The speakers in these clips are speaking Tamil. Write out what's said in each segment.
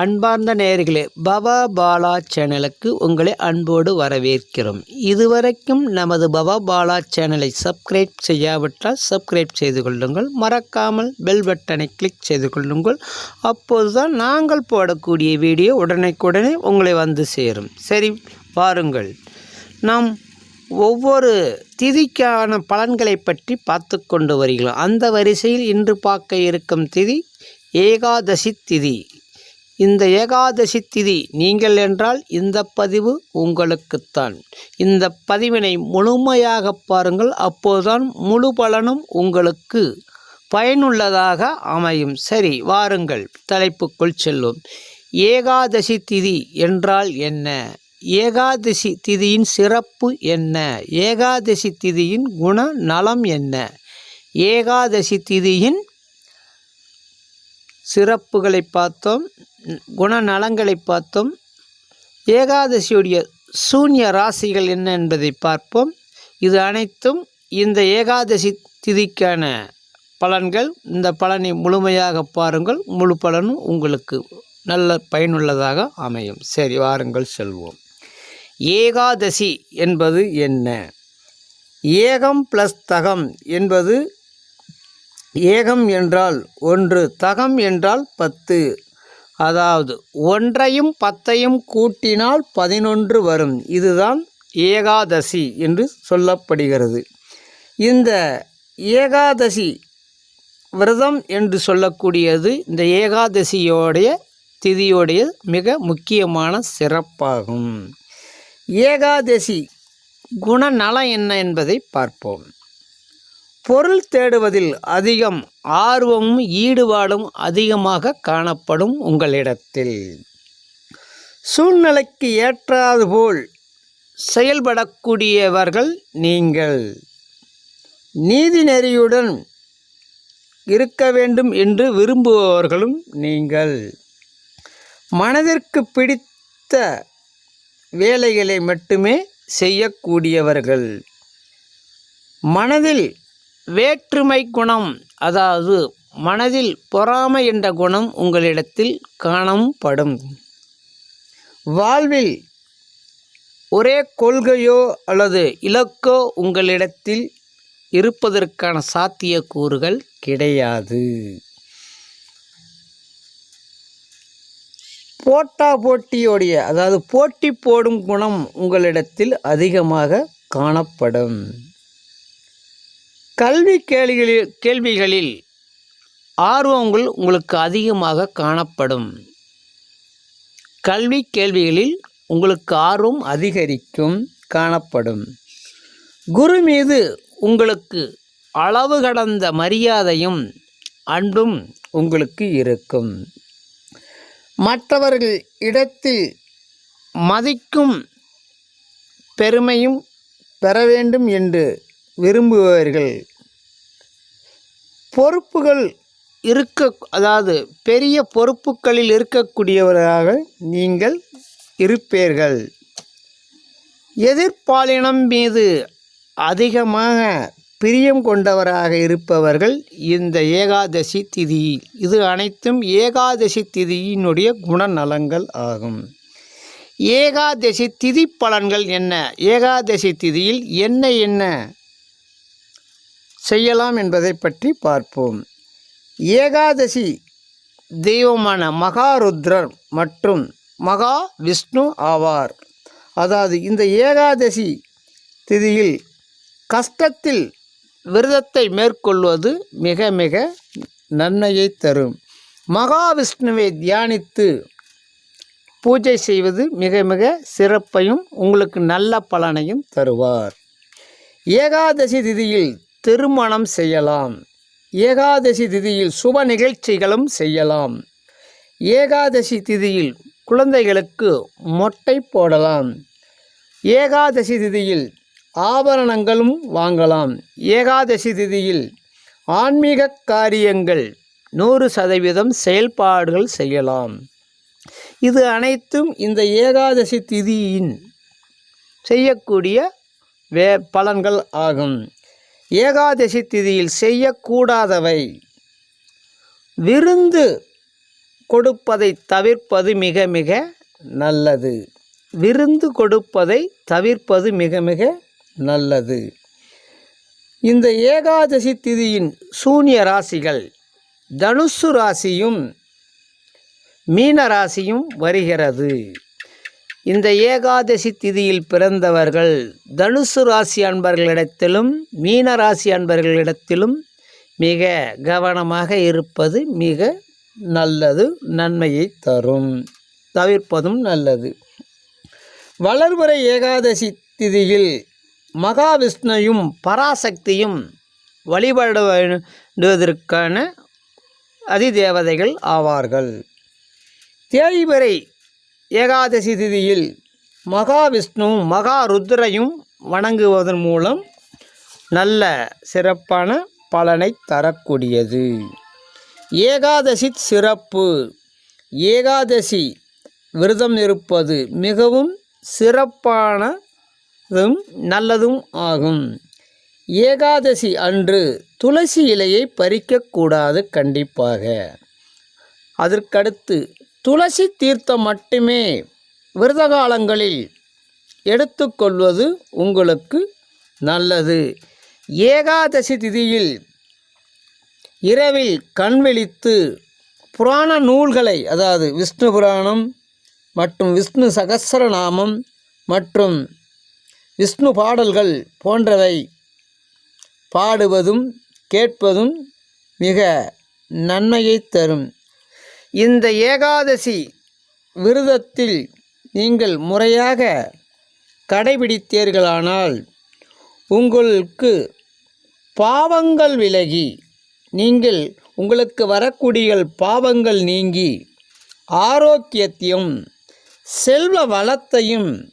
அன்பார்ந்த நேயர்களே பவா பாலா சேனலுக்கு உங்களை அன்போடு வரவேற்கிறோம். இதுவரைக்கும் நமது பவா பாலா சேனலை சப்ஸ்கிரைப் செய்யாவிட்டால் சப்ஸ்கிரைப் செய்து கொள்ளுங்கள். மறக்காமல் பெல் பட்டனை கிளிக் செய்து கொள்ளுங்கள். அப்போதுதான் நாங்கள் போடக்கூடிய வீடியோ உடனுக்குடனே உங்களை வந்து சேரும். சரி பாருங்கள் நாம் ஒவ்வொரு திதிக்கான பலன்களை பற்றி பார்த்து கொண்டு வருகிறோம். அந்த வரிசையில் இன்று பார்க்க இருக்கும் திதி ஏகாதசி திதி. இந்த ஏகாதசி திதி நீங்கள் என்றால் இந்த பதிவு உங்களுக்குத்தான். இந்த பதிவினை முழுமையாக பாருங்கள் அப்போதுதான் முழு பலனும் உங்களுக்கு பயனுள்ளதாக அமையும். சரி வாருங்கள் தலைப்புக்குள் செல்லும் ஏகாதசி திதி என்றால் என்ன? ஏகாதசி திதியின் சிறப்பு என்ன? ஏகாதசி திதியின் குண நலம் என்ன? ஏகாதசி திதியின் சிறப்புகளை பார்த்தோம். குணநலங்களை பார்த்தோம். ஏகாதசியுடைய சூன்ய ராசிகள் என்ன என்பதை பார்ப்போம். இது அனைத்தும் இந்த ஏகாதசி திதிக்கான பலன்கள். இந்த பலனை முழுமையாக பாருங்கள். முழு பலனும் உங்களுக்கு நல்ல பயனுள்ளதாக அமையும். சரி வாருங்கள் செல்வோம். ஏகாதசி என்பது என்ன? ஏகம் ப்ளஸ் தகம் என்பது ஏகம் என்றால் ஒன்று தகம் என்றால் பத்து அதாவது ஒன்றையும் பத்தையும் கூட்டினால் பதினொன்று வரும். இதுதான் ஏகாதசி என்று சொல்லப்படுகிறது. இந்த ஏகாதசி விரதம் என்று சொல்லக்கூடியது இந்த ஏகாதசியோடைய திதியோடைய மிக முக்கியமான சிறப்பாகும். ஏகாதசி குணநலம் என்ன என்பதை பார்ப்போம். பொருள் தேடுவதில் அதிகம் ஆர்வமும் ஈடுபாடும் அதிகமாக காணப்படும் உங்களிடத்தில். சூழ்நிலைக்கு ஏற்றாது போல் செயல்படக்கூடியவர்கள் நீங்கள். நீதி நெறியுடன் இருக்க வேண்டும் என்று விரும்புபவர்களும் நீங்கள். மனதிற்கு பிடித்த வேலைகளை மட்டுமே செய்யக்கூடியவர்கள். மனதில் வேற்றுமை குணம் அதாவது மனதில் பொறாமை என்ற குணம் உங்களிடத்தில் காணப்படும் வாழ்வில் ஒரே கொள்கையோ அல்லது இலக்கோ உங்களிடத்தில் இருப்பதற்கான சாத்தியக்கூறுகள் கிடையாது. போட்டா போட்டியோடைய அதாவது போட்டி போடும் குணம் உங்களிடத்தில் அதிகமாக காணப்படும். கல்வி கேள்விகளில் கேள்விகளில் ஆர்வங்கள் உங்களுக்கு அதிகமாக காணப்படும். கல்வி கேள்விகளில் உங்களுக்கு ஆர்வம் அதிகரிக்கும் காணப்படும். குரு மீது உங்களுக்கு அளவு கடந்த மரியாதையும் அன்பும் உங்களுக்கு இருக்கும். மற்றவர்கள் இடத்தில் மதிக்கும் பெருமையும் பெற வேண்டும் என்று விரும்புபவர்கள் பொறுப்புகள் இருக்க அதாவது பெரிய பொறுப்புகளில் இருக்கக்கூடியவராக நீங்கள் இருப்பீர்கள். எதிர்ப்பாலினம் மீது அதிகமாக பிரியம் கொண்டவராக இருப்பவர்கள் இந்த ஏகாதசி திதி. இது அனைத்தும் ஏகாதசி திதியினுடைய குணநலங்கள் ஆகும். ஏகாதசி திதி பலன்கள் என்ன? ஏகாதசி திதியில் என்ன என்ன? செய்யலாம் என்பதை பற்றி பார்ப்போம். ஏகாதசி தெய்வமான மகாருத்ரர் மற்றும் மகா விஷ்ணு ஆவார். அதாவது இந்த ஏகாதசி திதியில் கஷ்டத்தில் விரதத்தை மேற்கொள்வது மிக மிக நன்மையை தரும். மகாவிஷ்ணுவை தியானித்து பூஜை செய்வது மிக மிக சிறப்பையும் உங்களுக்கு நல்ல பலனையும் தருவார். ஏகாதசி திதியில் திருமணம் செய்யலாம். ஏகாதசி திதியில் சுப நிகழ்ச்சிகளும் செய்யலாம். ஏகாதசி திதியில் குழந்தைகளுக்கு மொட்டை போடலாம். ஏகாதசி திதியில் ஆபரணங்களும் வாங்கலாம். ஏகாதசி திதியில் ஆன்மீக காரியங்கள் நூறு சதவீதம் செயல்பாடுகள் செய்யலாம். இது அனைத்தும் இந்த ஏகாதசி திதியின் செய்யக்கூடிய வே பலன்கள் ஆகும். ஏகாதசி திதியில் செய்யக்கூடாதவை. விருந்து கொடுப்பதை தவிர்ப்பது மிக மிக நல்லது. விருந்து கொடுப்பதை தவிர்ப்பது மிக மிக நல்லது. இந்த ஏகாதசி திதியின் சூனிய ராசிகள் தனுசு ராசியும் மீன ராசியும் வருகிறது. இந்த ஏகாதசி திதியில் பிறந்தவர்கள் தனுசு ராசி அன்பர்களிடத்திலும் மீன ராசி அன்பர்களிடத்திலும் மிக கவனமாக இருப்பது மிக நல்லது நன்மையை தரும். தவிர்ப்பதும் நல்லது. வளர்வரை ஏகாதசி திதியில் மகாவிஷ்ணுயும் பராசக்தியும் வழிபட வேண்டுவதற்கான அதிதேவதைகள் ஆவார்கள். தேய்வரை ஏகாதசி திதியில் மகாவிஷ்ணுவும் மகா ருத்ரையும் வணங்குவதன் மூலம் நல்ல சிறப்பான பலனை தரக்கூடியது. ஏகாதசி சிறப்பு. ஏகாதசி விரதம் இருப்பது மிகவும் சிறப்பானதும் நல்லதும் ஆகும். ஏகாதசி அன்று துளசி இலையை பறிக்கக்கூடாது கண்டிப்பாக. அதற்கடுத்து துளசி தீர்த்தம் மட்டுமே விரத காலங்களில் எடுத்துக்கொள்வது உங்களுக்கு நல்லது. ஏகாதசி திதியில் இரவில் கண் விழித்து புராண நூல்களை அதாவது விஷ்ணு புராணம் மற்றும் விஷ்ணு சகசரநாமம் மற்றும் விஷ்ணு பாடல்கள் போன்றவை பாடுவதும் கேட்பதும் மிக நன்மையை தரும். இந்த ஏகாதசி விரதத்தில் நீங்கள் முறையாக கடைபிடித்தீர்களானால் உங்களுக்கு பாவங்கள் விலகி நீங்கள் உங்களுக்கு வரக்கூடிய பாவங்கள் நீங்கி ஆரோக்கியத்தையும் செல்வ வளத்தையும்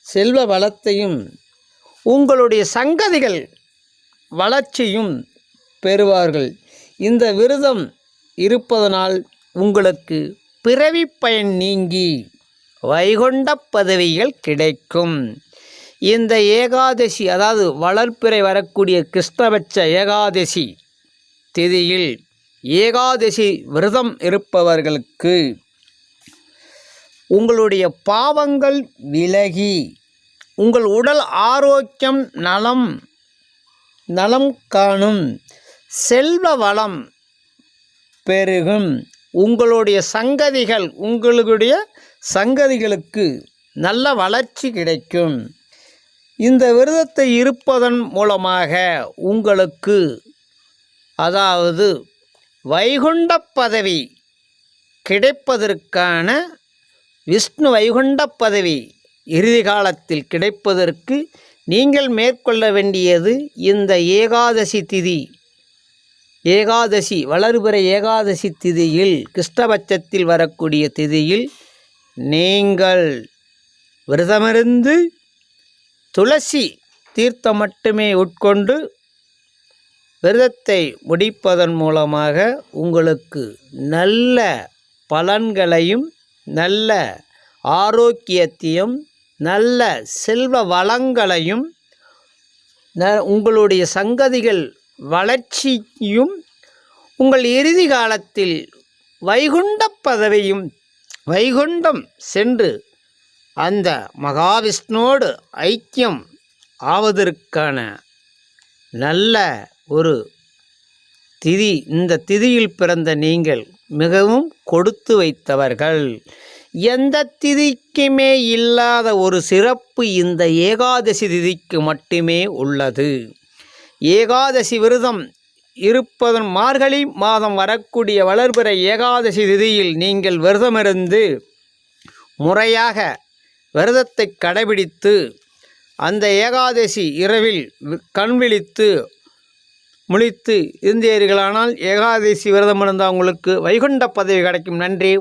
செல்வ வளத்தையும் உங்களுடைய சங்கதிகள் வளர்ச்சியும் பெறுவார்கள். இந்த விரதம் இருப்பதனால் உங்களுக்கு பிறவி பயன் நீங்கி வைகுண்ட பதவிகள் கிடைக்கும். இந்த ஏகாதசி அதாவது வளர்ப்பிறை வரக்கூடிய கிருஷ்ணபட்ச ஏகாதசி திதியில் ஏகாதசி விரதம் இருப்பவர்களுக்கு உங்களுடைய பாவங்கள் விலகி உங்கள் உடல் ஆரோக்கியம் நலம் நலம் காணும் செல்வ வளம் பெருகும். உங்களுடைய சங்கதிகள் உங்களுடைய சங்கதிகளுக்கு நல்ல வளர்ச்சி கிடைக்கும். இந்த விரதத்தை இருப்பதன் மூலமாக உங்களுக்கு அதாவது வைகுண்ட பதவி கிடைப்பதற்கான விஷ்ணு வைகுண்ட பதவி இறுதி காலத்தில் கிடைப்பதற்கு நீங்கள் மேற்கொள்ள வேண்டியது இந்த ஏகாதசி திதி. ஏகாதசி வளர்பிறை ஏகாதசி திதியில் கிருஷ்ணபட்சத்தில் வரக்கூடிய திதியில் நீங்கள் விரதமிருந்து துளசி தீர்த்தம் மட்டுமே உட்கொண்டு விரதத்தை முடிப்பதன் மூலமாக உங்களுக்கு நல்ல பலன்களையும் நல்ல ஆரோக்கியத்தையும் நல்ல செல்வ வளங்களையும் ந உங்களுடைய சங்கதிகள் வளர்ச்சியும் உங்கள் இறுதி காலத்தில் வைகுண்ட பதவியும் வைகுண்டம் சென்று அந்த மகாவிஷ்ணுவோடு ஐக்கியம் ஆவதற்கான நல்ல ஒரு திதி இந்த திதியில் பிறந்த நீங்கள் மிகவும் கொடுத்து வைத்தவர்கள். எந்த திதிக்குமே இல்லாத ஒரு சிறப்பு இந்த ஏகாதசி திதிக்கு மட்டுமே உள்ளது. ஏகாதசி விரதம் இருப்பதன் மார்கழி மாதம் வரக்கூடிய வளர்பிற ஏகாதசி திதியில் நீங்கள் விரதமிருந்து முறையாக விரதத்தை கடைபிடித்து அந்த ஏகாதசி இரவில் கண் விழித்து முழித்து இருந்தீர்களானால் ஏகாதசி விரதம் இருந்தால் உங்களுக்கு வைகுண்ட பதவி கிடைக்கும். நன்றி.